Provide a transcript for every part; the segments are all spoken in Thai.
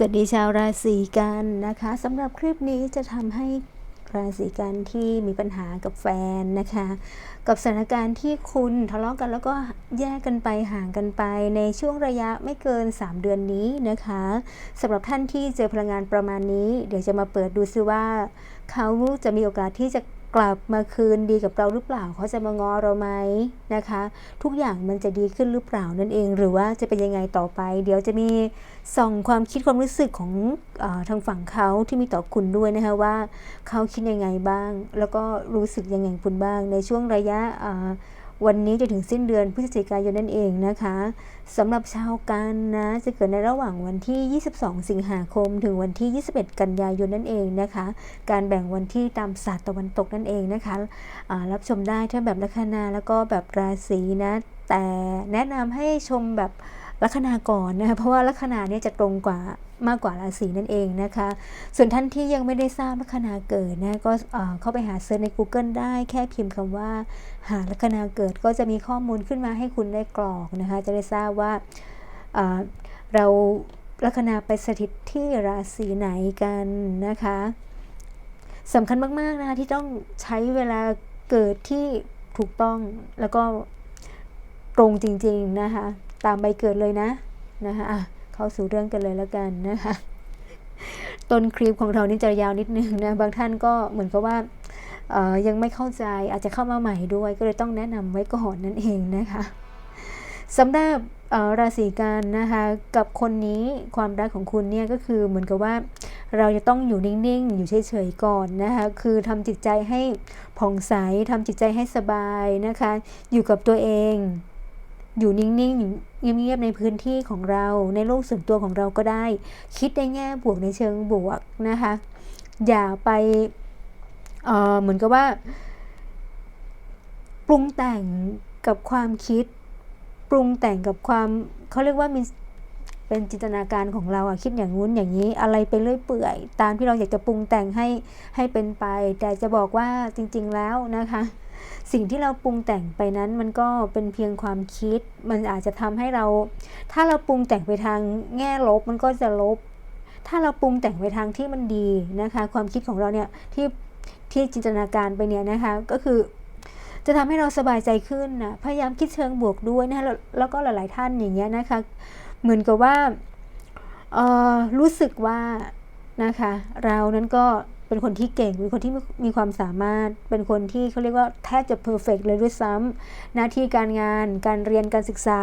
สวัสดีชาวราศีกันนะคะสำหรับคลิปนี้จะทำให้ราศีกันที่มีปัญหากับแฟนนะคะ กับสถานการณ์ที่คุณทะเลาะกันแล้วก็แยกกันไปห่างกันไปในช่วงระยะไม่เกิน 3 เดือนนี้นะคะสำหรับท่านที่เจอพลังงานประมาณนี้ เดี๋ยวจะมาเปิดดูซิว่า เขาจะมีโอกาสที่จะ กลับมาคืนดีกับเราหรือเปล่าเขาจะมางอเราไหมนะคะ ทุกอย่างมันจะดีขึ้นหรือเปล่านั่นเอง หรือว่าจะเป็นยังไงต่อไป เดี๋ยวจะมีส่องความคิดความรู้สึกของอทางฝั่งเขาที่มีต่อคุณด้วยนะคะว่าเขาคิดยังไงบ้าง แล้วก็รู้สึกยังไงบคุณบ้างในช่วงระยะ วันนี้จะถึงสิ้นเดือนพฤศจิกายนนั่นเองนะคะสำหรับชาวกันนะจะเกิดในระหว่างวันที่ 22 สิงหาคม ถึงวันที่ 21 กันยายนนั่นเองนะคะ การแบ่งวันที่ตามศาสตร์ตะวันตกนั่นเองนะคะรับชมได้ทั้งแบบลัคนาแล้วก็แบบราศีนะ แต่แนะนำให้ชมแบบ ลัคนาก่อนนะคะเพราะว่าลัคนาเนี่ยจะตรงกว่ามากกว่าราศีนั่นเองนะคะ ส่วนท่านที่ยังไม่ได้ทราบลัคนาเกิดนะก็เข้าไปหาเซิร์ชใน Google ได้แค่พิมพ์คำว่า หาลัคนาเกิดก็จะมีข้อมูลขึ้นมาให้คุณได้กรอกนะคะ จะได้ทราบว่าเอ่อเราลัคนาไปสถิตที่ราศีไหนกันนะคะสำคัญมากๆนะคะที่ต้องใช้เวลาเกิดที่ถูกต้องแล้วก็ตรงจริง ๆ นะคะ ตามใบเกิดเลยนะนะคะะเข้าสู่เรื่องกันเลยแล้วกันนะคะต้นคลิปของเรานี่จะยาวนิดนึงนะบางท่านก็เหมือนกับว่ายังไม่เข้าใจอาจจะเข้ามาใหม่ด้วยก็เลยต้องแนะนำไว้ก่อนนั่นเองนะคะสำหรับราศีกันนะคะกับคนนี้ความรักของคุณเนี่ยก็คือเหมือนกับว่าเราจะต้องอยู่นิ่งๆ อยู่เฉยๆก่อนนะคะคือทำจิตใจให้ผ่องใสทำจิตใจให้สบายนะคะ อยู่กับตัวเอง อยู่นิ่งๆอยู่เงียบๆในพื้นที่ของเรา ในโลกส่วนตัวของเราก็ได้ คิดในแง่บวกในเชิงบวกนะคะ อย่าไปเเหมือนกับว่า ปรุงแต่งกับความคิด ปรุงแต่งกับความเขาเรียกว่ามีเป็นจินตนาการของเราอะคิดอย่างงู้นอย่างนี้อะไรไปเรื่อยเปื่อย ตามที่เราอยากจะปรุงแต่งให้ให้เป็นไป แต่จะบอกว่าจริง ๆแล้วนะคะ สิ่งที่เราปรุงแต่งไปนั้นมันก็เป็นเพียงความคิด มันอาจจะทำให้เรา ถ้าเราปรุงแต่งไปทางแง่ลบมันก็จะลบ ถ้าเราปรุงแต่งไปทางที่มันดีนะคะ ความคิดของเราเนี่ยที่ที่จินตนาการไปเนี่ยนะคะก็คือจะทำให้เราสบายใจขึ้นนะพยายามคิดเชิงบวกด้วยนะคะแล้วแล้วก็หลาย ๆ ท่านอย่างเงี้ยนะคะเหมือนกับว่าเออรู้สึกว่านะคะ เรานั้นก็ เป็นคนที่เก่งเป็นคนที่มีความสามารถ เป็นคนที่เขาเรียกว่าแทบจะเพอร์เฟกเลยด้วยซ้ำหน้าที่การงาน การเรียนการศึกษา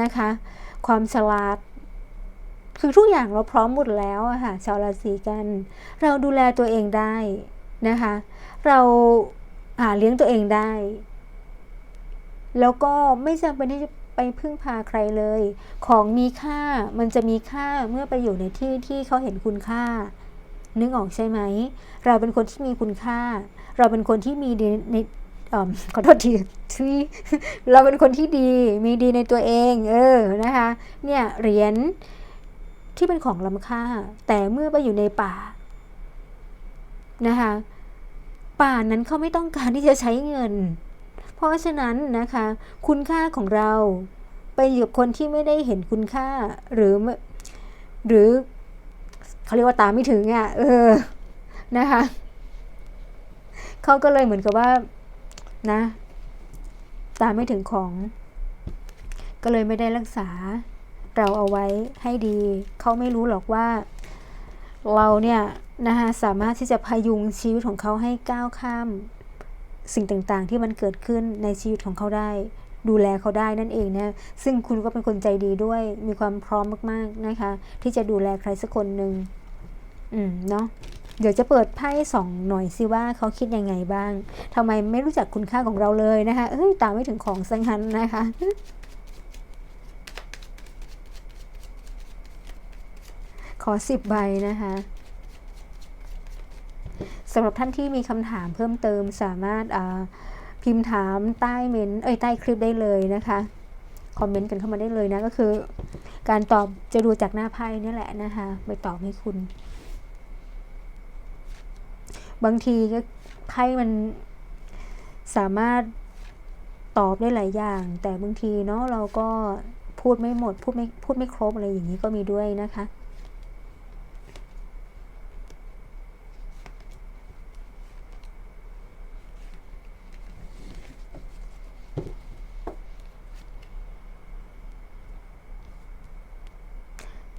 นะคะ ความฉลาด คือทุกอย่างเราพร้อมหมดแล้วอะค่ะชาวราศีกัน เราดูแลตัวเองได้นะคะ เราหาเลี้ยงตัวเองได้ แล้วก็ไม่จำเป็นที่จะไปพึ่งพาใครเลย ของมีค่ามันจะมีค่าเมื่อไปอยู่ในที่ที่เขาเห็นคุณค่า นึกออกใช่ไหม เราเป็นคนที่มีคุณค่า เราเป็นคนที่มีดีในขอโทษทีที่เราเป็นคนที่ดีมีดีในตัวเอง เออนะคะ เนี่ยเหรียญที่เป็นของล้ำค่า แต่เมื่อไปอยู่ในป่านะคะป่านั้นเขาไม่ต้องการที่จะใช้เงิน เพราะฉะนั้นนะคะ คุณค่าของเราไปอยู่กับคนที่ไม่ได้เห็นคุณค่าหรือหรือ เขาเรียกว่าตามไม่ถึงอะเออนะคะเขาก็เลยเหมือนกับว่านะ ตามไม่ถึงของ ก็เลยไม่ได้รักษาเราเอาไว้ให้ดี เขาไม่รู้หรอกว่า เราเนี่ยนะคะสามารถที่จะพยุงชีวิตของเขาให้ก้าวข้าม สิ่งต่างๆ ที่มันเกิดขึ้นในชีวิตของเขาได้ ดูแลเขาได้นั่นเองนะซึ่งคุณก็เป็นคนใจดีด้วยมีความพร้อมมากๆนะคะ ที่จะดูแลใครสักคนหนึ่ง อืมเนาะเดี๋ยวจะเปิดไพ่สองหน่อยสิว่าเขาคิดยังไงบ้างทำไมไม่รู้จักคุณค่าของเราเลยนะคะ เอ้ยตามไม่ถึงของสังหันนะคะ ขอสิบใบนะคะสำหรับท่านที่มีคำถามเพิ่มเติมสามารถาพิมพ์ถามใต้เมนเอ้ยใต้คลิปได้เลยนะคะคอมเมนต์กันเข้ามาได้เลยนะก็คือ การตอบจะดูจากหน้าไพ่นี่แหละนะคะไปตอบให้คุณ บางทีก็ไพ่มันสามารถตอบได้หลายอย่าง แต่บางทีเนาะเราก็พูดไม่หมด พูดไม่พูดไม่ครบอะไรอย่างนี้ก็มีด้วยนะคะ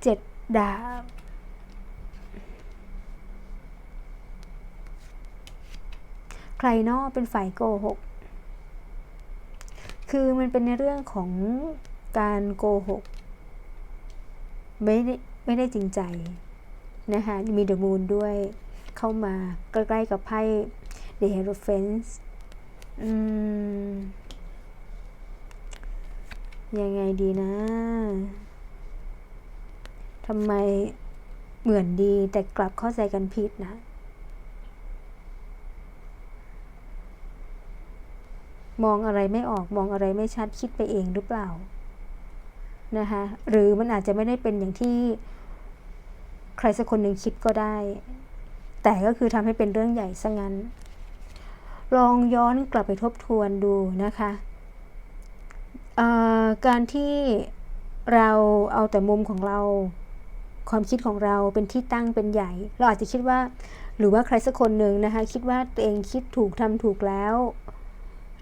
เจ็ดดา ใครนอกเป็นฝ่ายโกหก คือมันเป็นในเรื่องของการโกหก ไม่ได้ไม่ได้จริงใจนะคะมีเดอะมูนด้วยเข้ามาใกล้ๆกับไพ่ The Hierophant อืม ยังไงดีนะ ทำไมเหมือนดีแต่กลับเข้าใจกันผิดนะ มองอะไรไม่ออกมองอะไรไม่ชัดคิดไปเองหรือเปล่านะคะหรือมันอาจจะไม่ได้เป็นอย่างที่ใครสักคนหนึ่งคิดก็ได้ แต่ก็คือทำให้เป็นเรื่องใหญ่ซะงั้น ลองย้อนกลับไปทบทวนดูนะคะการที่เราเอาแต่มุมของเรา ความคิดของเราเป็นที่ตั้งเป็นใหญ่ เราอาจจะคิดว่า หรือว่าใครสักคนหนึ่งนะคะ คิดว่าตัวเองคิดถูกทำถูกแล้ว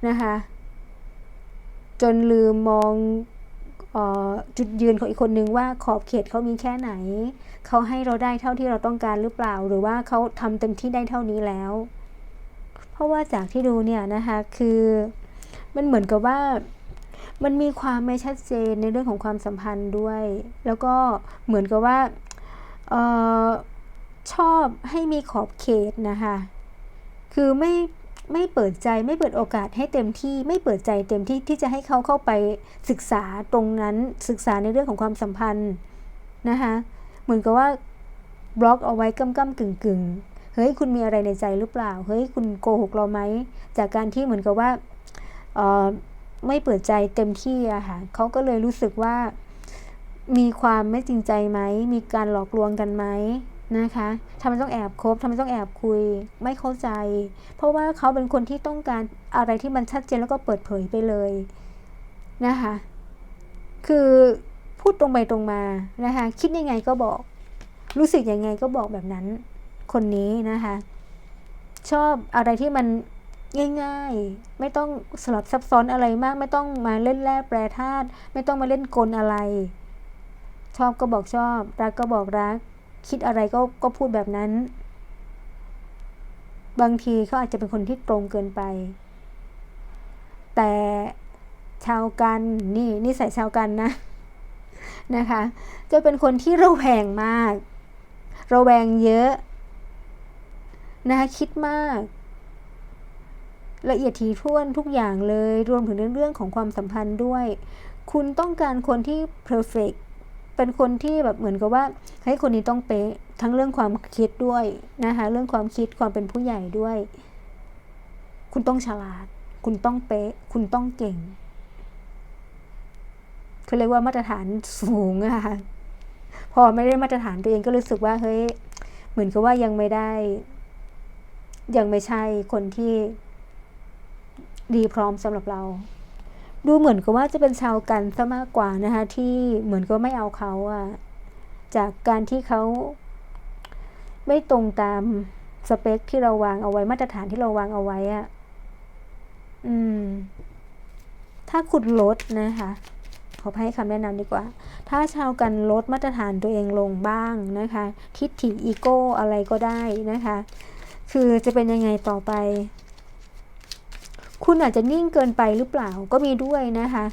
นะคะจนลืมมองออจุดยืนของอีกคนนึงว่าขอบเขตเขามีแค่ไหน เขาให้เราได้เท่าที่เราต้องการหรือเปล่า หรือว่าเขาทำเต็มที่ได้เท่านี้แล้ว เพราะว่าจากที่ดูเนี่ยนะคะคือมันเหมือนกับว่ามันมีความไม่ชัดเจนในเรื่องของความสัมพันธ์ด้วย แล้วก็เหมือนกับว่าออชอบให้มีขอบเขตนะคะ คือไม่ ไม่เปิดใจไม่เปิดโอกาสให้เต็มที่ไม่เปิดใจเต็มที่ที่จะให้เขาเข้าไปศึกษาตรงนั้นศึกษาในเรื่องของความสัมพันธ์นะคะเหมือนกับว่าบล็อกเอาไว้ก้ำก้ำกึ่งกึ่งเฮ้ยคุณมีอะไรในใจหรือเปล่าเฮ้ยคุณโกหกเราไหมจากการที่เหมือนกับว่าไม่เปิดใจเต็มที่อะค่ะเขาก็เลยรู้สึกว่ามีความไม่จริงใจไหม มีการหลอกลวงกันไหม นะคะทำไมต้องแอบคบทำไมต้องแอบคุย ไม่เข้าใจ เพราะว่าเขาเป็นคนที่ต้องการอะไรที่มันชัดเจนแล้วก็เปิดเผยไปเลยนะคะ คือพูดตรงไปตรงมานะคะ คิดยังไงก็บอก รู้สึกยังไงก็บอกแบบนั้น คนนี้นะคะ ชอบอะไรที่มันง่ายๆ ไม่ต้องสลับซับซ้อนอะไรมาก ไม่ต้องมาเล่นแร่แปรธาตุไม่ต้องมาเล่นกลอะไร ชอบก็บอกชอบ รักก็บอกรัก คิดอะไรก็ก็พูดแบบนั้น บางทีเขาอาจจะเป็นคนที่ตรงเกินไป แต่ชาวกันนี่นี่ใส่ชาวกันนะนะคะ จะเป็นคนที่ระแวงมาก ระแวงเยอะนะคะคิดมาก ละเอียดถี่ถ้วนทุกอย่างเลยรวมถึงเรื่องของความสัมพันธ์ด้วย คุณต้องการคนที่ perfect เป็นคนที่แบบเหมือนกับว่าให้คนนี้ต้องเป๊ะทั้งเรื่องความคิดด้วยนะคะเรื่องความคิดความเป็นผู้ใหญ่ด้วย คุณต้องฉลาด คุณต้องเป๊ะ คุณต้องเก่งเขาเรียกว่ามาตรฐานสูงอะค่ะพอไม่ได้มาตรฐานตัวเองก็รู้สึกว่าเฮ้ยเหมือนกับว่ายังไม่ได้ ยังไม่ใช่คนที่ดีพร้อมสำหรับเรา ดูเหมือนกับว่าจะเป็นชาวกันซะมากกว่านะคะที่เหมือนก็ไม่เอาเขาอะจากการที่เขาไม่ตรงตามสเปคที่เราวางเอาไว้มาตรฐานที่เราวางเอาไว้อะอืม ถ้าคุณลดนะคะ ขอให้คำแนะนำดีกว่า ถ้าชาวกันลดมาตรฐานตัวเองลงบ้างนะคะ ทิฏฐิอีโก้อะไรก็ได้นะคะ คือจะเป็นยังไงต่อไป คุณอาจจะนิ่งเกินไปหรือเปล่าก็มีด้วยนะคะ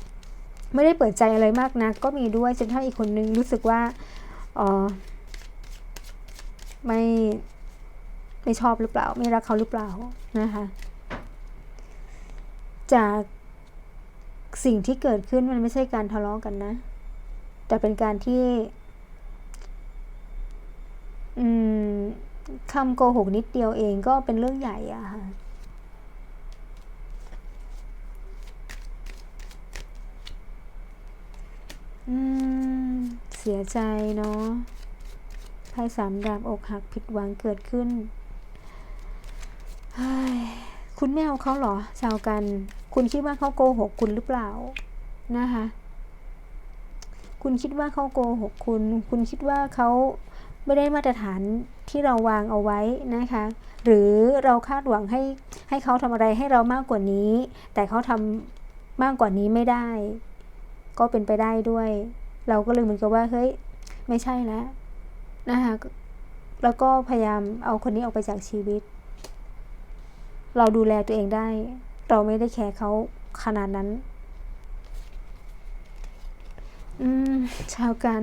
ไม่ได้เปิดใจอะไรมากนะก็มีด้วยจนถ้าอีกคนนึงรู้สึกว่าอ๋อไม่ไม่ชอบหรือเปล่า ไม่รักเขาหรือเปล่านะคะ จากสิ่งที่เกิดขึ้นมันไม่ใช่การทะเลาะกันนะ แต่เป็นการที่ อืมคำโกหกนิดเดียวเองก็เป็นเรื่องใหญ่อะค่ะ อืม เสียใจเนาะไพ่สามดาบอกหักผิดหวังเกิดขึ้น คุณไม่เอาเขาเหรอ ชาวกัน คุณคิดว่าเขาโกหกคุณหรือเปล่า นะคะ คุณคิดว่าเขาโกหกคุณ คุณคิดว่าเขาไม่ได้มาตรฐานที่เราวางเอาไว้นะคะ หรือเราคาดหวังให้ให้เขาทำอะไรให้เรามากกว่านี้ แต่เขาทำมากกว่านี้ไม่ได้ ก็เป็นไปได้ด้วย เราก็เลยเหมือนกับว่าเฮ้ยไม่ใช่แล้วนะคะแล้วก็พยายามเอาคนนี้ออกไปจากชีวิต เราดูแลตัวเองได้ เราไม่ได้แคร์เขาขนาดนั้น อืม ชาวกัน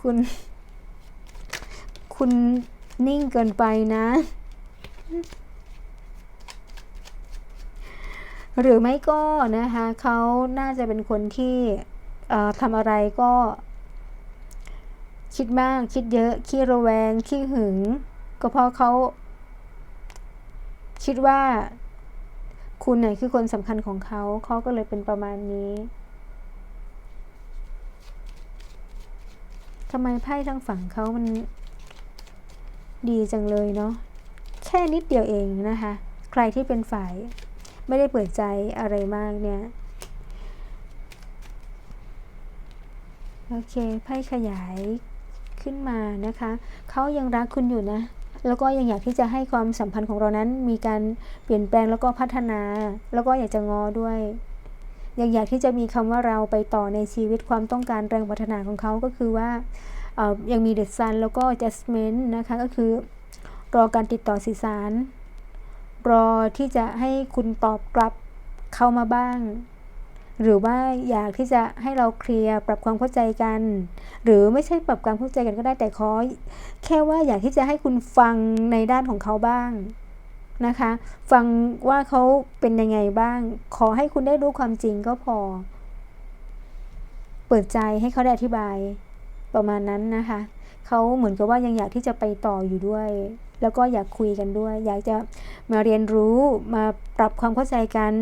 คุณ คุณนิ่งเกินไปนะ หรือไม่ก็นะคะเขาน่าจะเป็นคนที่ทำอะไรก็คิดมากคิดเยอะขี้ระแวงขี้หึง ก็เพราะเขาคิดว่าคุณเนี่ยคือคนสำคัญของเขาเขาก็เลยเป็นประมาณนี้ทำไมไพ่ทั้งฝั่งเขามันดีจังเลยเนาะแค่นิดเดียวเองนะคะ ใครที่เป็นฝ่าย ไม่ได้เปิดใจอะไรมากเนี่ย โอเคไพ่ขยายขึ้นมานะคะ เขายังรักคุณอยู่นะ แล้วก็ยังอยากที่จะให้ความสัมพันธ์ของเรานั้นมีการเปลี่ยนแปลงแล้วก็พัฒนา แล้วก็อยากจะงอด้วยยังอยากที่จะมีคำว่าเราไปต่อในชีวิตความต้องการแรงพัฒนาของเขาก็คือว่ายังมีเดอะซันแล้วก็ adjustment นะคะก็คือรอการติดต่อสื่อสาร รอที่จะให้คุณตอบกลับเข้ามาบ้าง หรือว่าอยากที่จะให้เราเคลียร์ปรับความเข้าใจกัน หรือไม่ใช่ปรับความเข้าใจกันก็ได้แต่ขอแค่ว่าอยากที่จะให้คุณฟังในด้านของเขาบ้างนะคะ ฟังว่าเขาเป็นยังไงบ้าง ขอให้คุณได้รู้ความจริงก็พอ เปิดใจให้เขาได้อธิบายประมาณนั้นนะคะ เขาเหมือนกับว่ายังอยากที่จะไปต่ออยู่ด้วย แล้วก็อยากคุยกันด้วย อยากจะมาเรียนรู้มาปรับความเข้าใจกัน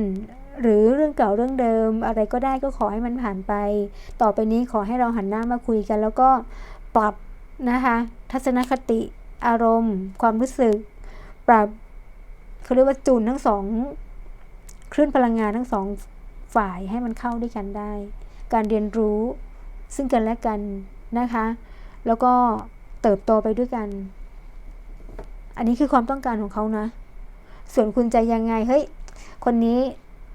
หรือเรื่องเก่าเรื่องเดิม อะไรก็ได้ก็ขอให้มันผ่านไป ต่อไปนี้ขอให้เราหันหน้ามาคุยกัน แล้วก็ปรับนะคะทัศนคติอารมณ์ ความรู้สึก ปรับเขาเรียกว่าจูนทั้งสองคลื่นพลังงานทั้งสองฝ่ายให้มันเข้าด้วยกันได้ การเรียนรู้ซึ่งกันและกันนะคะ แล้วก็เติบโตไปด้วยกัน อันนี้คือความต้องการของเขานะ ส่วนคุณจะยังไง เฮ้ย คนนี้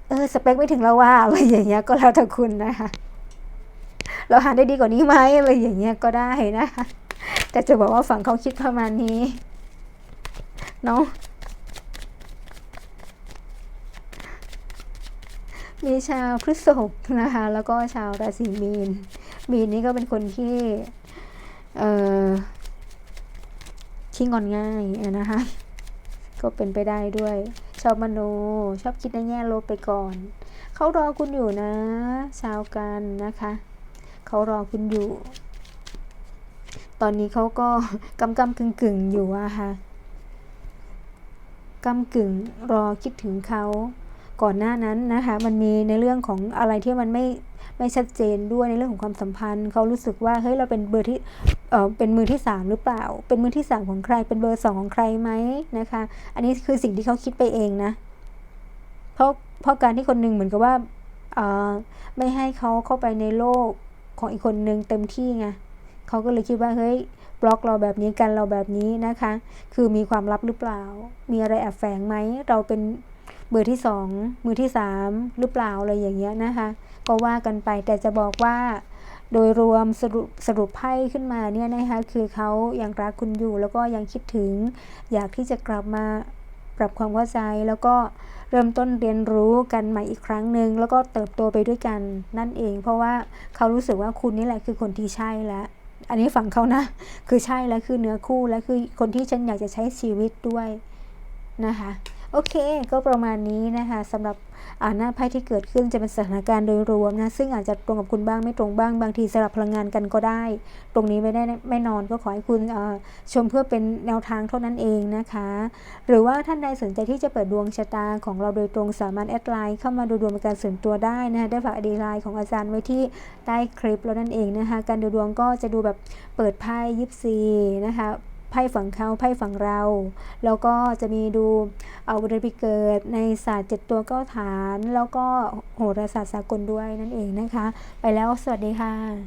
เออ สเปคไม่ถึงเราว่าอะไรอย่างเงี้ย ก็แล้วแต่คุณนะคะ เราหาได้ดีกว่านี้ไหมอะไรอย่างเงี้ยก็ได้นะคะ แต่จะบอกว่าฝั่งเขาคิดประมาณนี้ เนาะมีชาวพฤษภนะคะ แล้วก็ชาวราศีมีน มีนนี่ก็เป็นคนที่ เอ่อ ขี้งอนง่ายนะคะก็เป็นไปได้ด้วย ชอบมโน ชอบคิดในแง่ลบไปก่อน เขารอคุณอยู่นะ ชาวกันนะคะ เขารอคุณอยู่ ตอนนี้เขาก็กำกำกึ่งกึ่งอยู่อะค่ะกำกึ่งรอคิดถึงเขา ก่อนหน้านั้นนะคะ มันมีในเรื่องของอะไรที่มันไม่ไม่ชัดเจนด้วยในเรื่องของความสัมพันธ์ เขารู้สึกว่าเฮ้ยเราเป็นเบอร์ที่เออเป็นมือที่สามหรือเปล่า เป็นมือที่สามของใคร เป็นเบอร์สองของใครไหมนะคะ อันนี้คือสิ่งที่เขาคิดไปเองนะ เพราะเพราะการที่คนหนึ่งเหมือนกับว่าเออไม่ให้เขาเข้าไปในโลกของอีกคนหนึ่งเต็มที่ไงเขาก็เลยคิดว่าเฮ้ยบล็อกเราแบบนี้กันเราแบบนี้นะคะ คือมีความลับหรือเปล่า มีอะไรแอบแฝงไหม เราเป็น เบอร์ที่สองมือที่สามหรือเปล่าอะไรอย่างเงี้ยนะคะ ก็ว่ากันไปแต่จะบอกว่า โดยรวมสรุปสรุปไพ่ขึ้นมาเนี่ยนะคะคือเขายังรักคุณอยู่แล้วก็ยังคิดถึง อยากที่จะกลับมาปรับความเข้าใจแล้วก็เริ่มต้นเรียนรู้กันใหม่อีกครั้งหนึ่งแล้วก็เติบโตไปด้วยกันนั่นเอง เพราะว่าเขารู้สึกว่าคุณนี่แหละคือคนที่ใช่แล้วอันนี้ฝั่งเขานะ คือใช่แล้วคือเนื้อคู่และคือคนที่ฉันอยากจะใช้ชีวิตด้วยนะคะ โอเค ก็ประมาณนี้นะคะสำหรับอ่าหน้าไพ่ที่เกิดขึ้นจะเป็นสถานการณ์โดยรวมนะ ซึ่งอาจจะตรงกับคุณบ้างไม่ตรงบ้างบางทีสลับพลังงานกันก็ได้ ตรงนี้ไม่ได้ไม่นอนก็ขอให้คุณชมเพื่อเป็นแนวทางเท่านั้นเองนะคะ หรือว่าท่านใดสนใจที่จะเปิดดวงชะตาของเราโดยตรงสามารถแอดไลน์เข้ามาดูดวงเป็นการส่วนตัวได้นะคะได้ฝากอดีไลน์ของอาจารย์ไว้ที่ใต้คลิปแล้วนั่นเองนะคะการดูดวงก็จะดูแบบเปิดไพ่ยิปซีนะคะ ไพ่ฝั่งเขาไพ่ฝั่งเรา แล้วก็จะมีดูเอาเดือนปีเกิดในศาสตร์เจ็ดตัวเก้าฐาน แล้วก็โหราศาสตร์สากลด้วยนั่นเองนะคะ ไปแล้วสวัสดีค่ะ